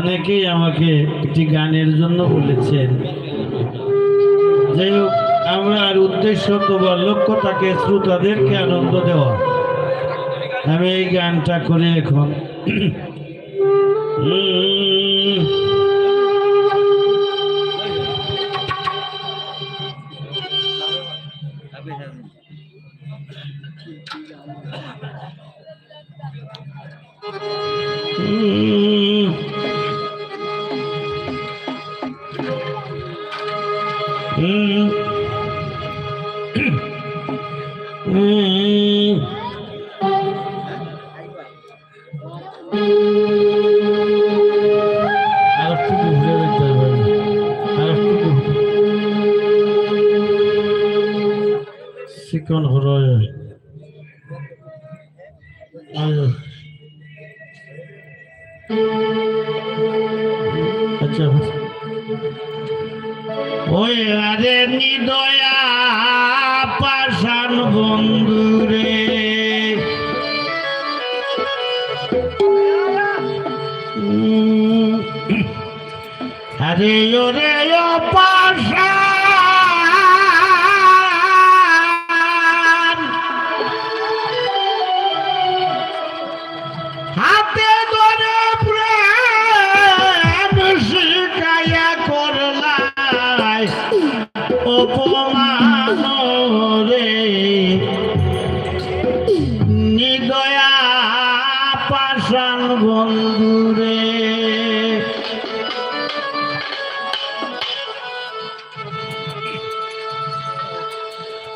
অনেকেই আমাকে একটি গানের জন্য বলেছেন, যাই হোক, আমরা আর উদ্দেশ্য বা লক্ষ্য থাকে শ্রোতাদেরকে আনন্দ দেওয়া আমি এই গানটা করে এখন Mm-hmm. চিকন হরয় আচ্ছা ওই আরে নিদয়া পাশান বন্ধুরে আরে ওরে অপা নিদয়া পাশান বন্ধুরে।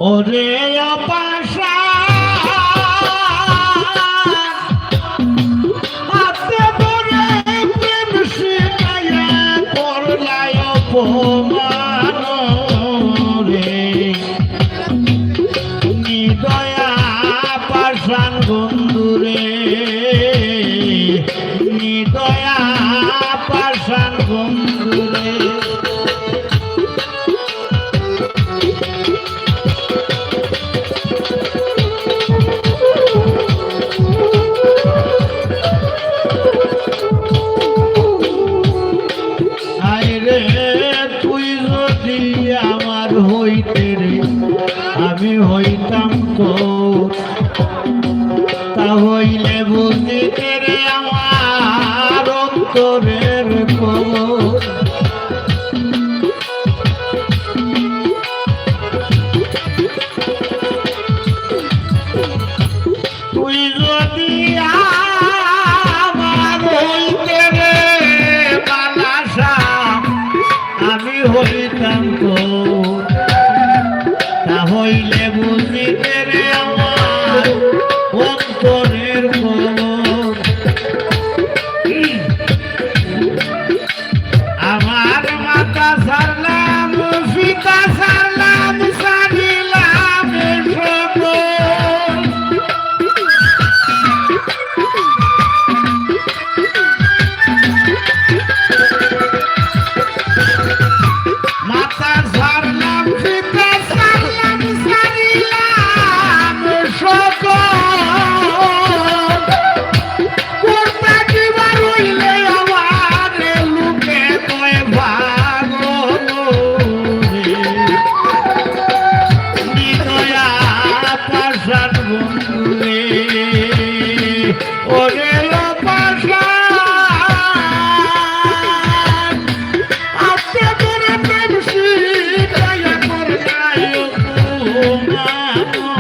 ওরে পাশা Oh my campo. তোমার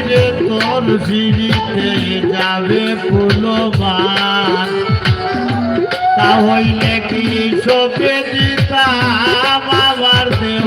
রে তোর সিঁড়িতে যাবে ফুলবার তা হইলে কি চোখে দিতা বাবার দেহ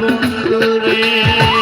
বন্ধুরে।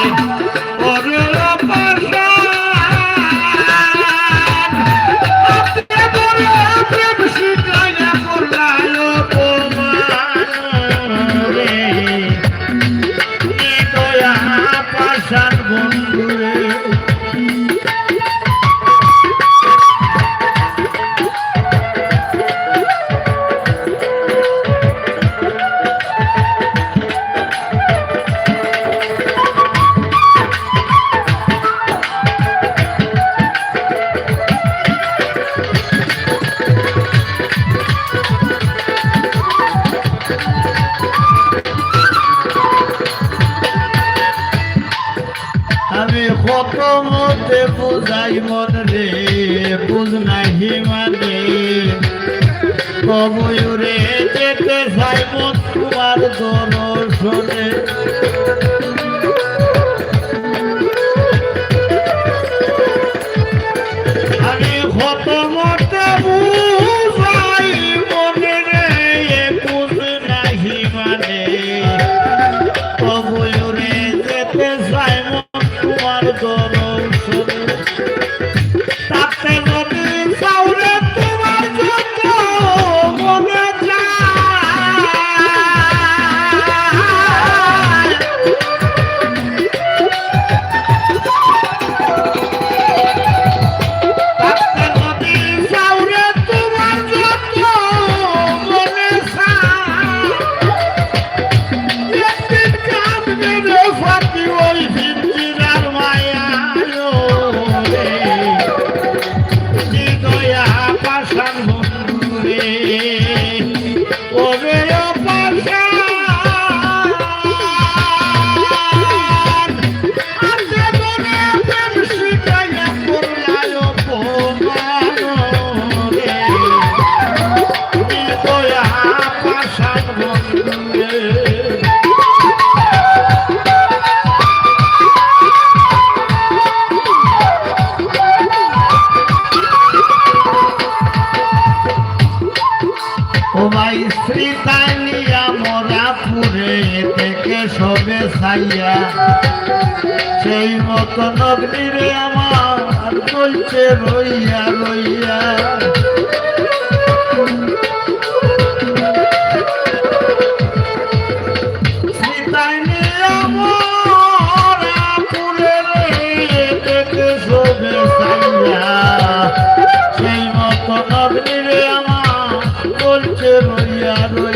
বুঝাই মন রে বুঝ নাহি মানে। কবুরে যেতে যাই মন তোমার দর্শনে। পুরে থেকে সবে সাইয়া সেই মতন নগ্নিরে আমার চলছে রইয়া রইয়া। সেই মতন অগ্নিরে আমার চলছে রইয়া রইয়া।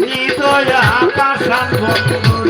নিতয়া আকাশ বন্ধু